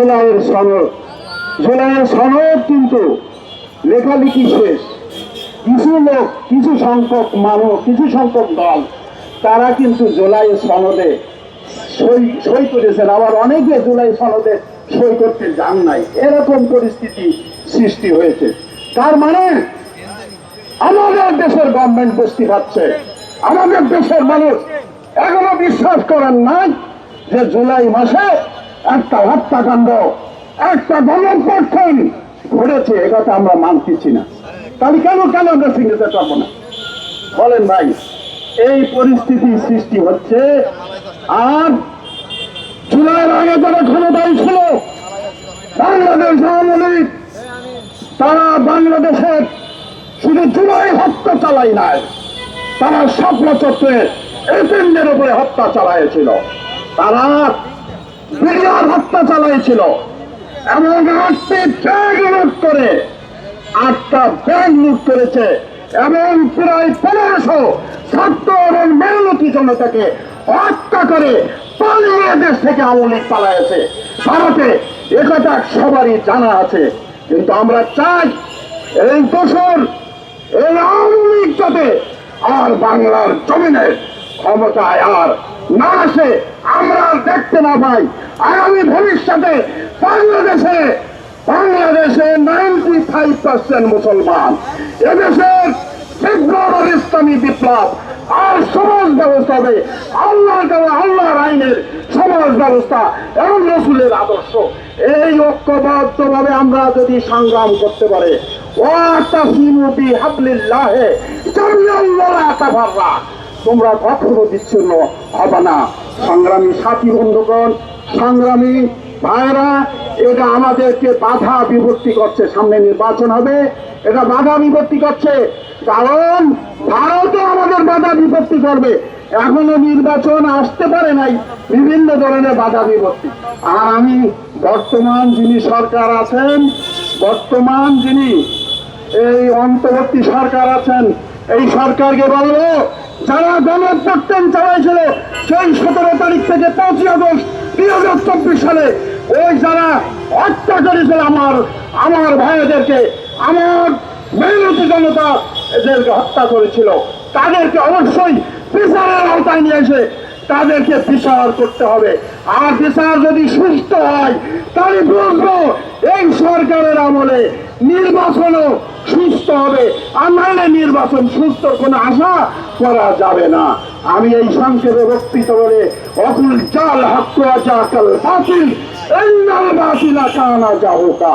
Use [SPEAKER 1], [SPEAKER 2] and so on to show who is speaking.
[SPEAKER 1] জুলাইয়ের সনদ। জুলাইয়ের সনদ কিন্তু লেখালেখি শেষ। কিছু লোক, কিছু সংখ্যক মানুষ, কিছু সংখ্যক দল, তারা কিন্তু জুলাই সনদে সই সই করেছেন। আবার অনেকে জুলাই সনদে সই করতে যান নাই। এরকম পরিস্থিতি সৃষ্টি হয়েছে। তার মানে আমাদের দেশের গভর্নমেন্ট বস্তি খাচ্ছে। আমাদের দেশের মানুষ এখনও বিশ্বাস করেন নাই যে জুলাই মাসে একটা হত্যাকাণ্ড একটা গণপ্রক্ষণ ঘটেছে, এ কথা আমরা মানতেছি না। তাহলে কেন কেন আমরা সিঙ্গেতে পারব না? বলেন ভাই, এই পরিস্থিতি সৃষ্টি হচ্ছে আর জুলাইয়ের আগে যারা ক্ষমতায় ছিল, বাংলাদেশ আওয়ামী লীগ, তারা বাংলাদেশের শুধু জুলাই হত্যা চালাই নাই, তারা স্বপ্ন চক্রে এজেন্টের উপরে হত্যা চালাইছিল তারা হত্যা চালাইছিল। এমন আটটি ব্যাগ লুট করে আটটা ব্যাগ লুট করেছে। এবং প্রায় পনেরোশো ছাত্র এবং মেহনতি জনতাকে হত্যা করে পালিয়ে দেশ থেকে আওয়ামী লীগ পালাইছে। ভারতে একথা সবারই জানা আছে। কিন্তু আমরা চাই এই দোষর, এই আওয়ামী লীগ যাতে আর বাংলার জমিনে ক্ষমতায় আর না আসে, আমরা দেখতে না পাই। আগামী ভবিষ্যতে বাংলাদেশে বাংলাদেশে নাইনটি ফাইভ পার্সেন্ট মুসলমান। এদেশের ফেব্রুয়ারি ইসলামী বিপ্লব, আর সমাজ ব্যবস্থা হবে আল্লাহ আল্লাহর আইনের সমাজ ব্যবস্থা এবং রসুলের আদর্শ। এই ঐক্যবদ্ধ ভাবে আমরা যদি সংগ্রাম করতে পারে ওয়াতাসিমুবি হাবলিল্লাহে জামিয়াল্লাহ তাফাররা তোমরা কখনো বিচ্ছিন্ন হবে না। সংগ্রামী সাথী বন্ধুগণ, সংগ্রামী ভাইরা এটা আমাদেরকে বাধা বিভক্তি করছে। সামনে নির্বাচন হবে, এটা বাধা বিভক্তি করছে। কারণ ভারতও আমাদের বাধা বিভক্তি করবে। এখনও নির্বাচন আসতে পারে নাই, বিভিন্ন ধরনের বাধা বিভক্তি। আর আমি বর্তমান যিনি সরকার আছেন, বর্তমান যিনি এই অন্তর্বর্তী সরকার আছেন, এই সরকারকে বলব যারা গণপ্রত্যান চালাইছিল সেই সতেরো তারিখ থেকে পঁচিশ আগস্ট দুই হাজার চব্বিশ সালে, ওই যারা হত্যা করেছিল আমার আমার ভাইদেরকে, আমার মেহনতি জনতা এদেরকে হত্যা করেছিল। তাদেরকে অবশ্যই বিচারের আওতায় নিয়ে এসে তাদেরকে বিচার করতে হবে। আর বিচার যদি সুস্থ হয়, তাহলে বুঝব এই সরকারের আমলে নির্বাচনও সুস্থ হবে। আমরা নির্বাচন সুস্থ, কোনো আশা করা যাবে না। আমি এই সংক্ষেপে বক্তৃত বলে অকুল চাল হাক্কা জাকাল বাতিল বাতিলা কানা জাহুকা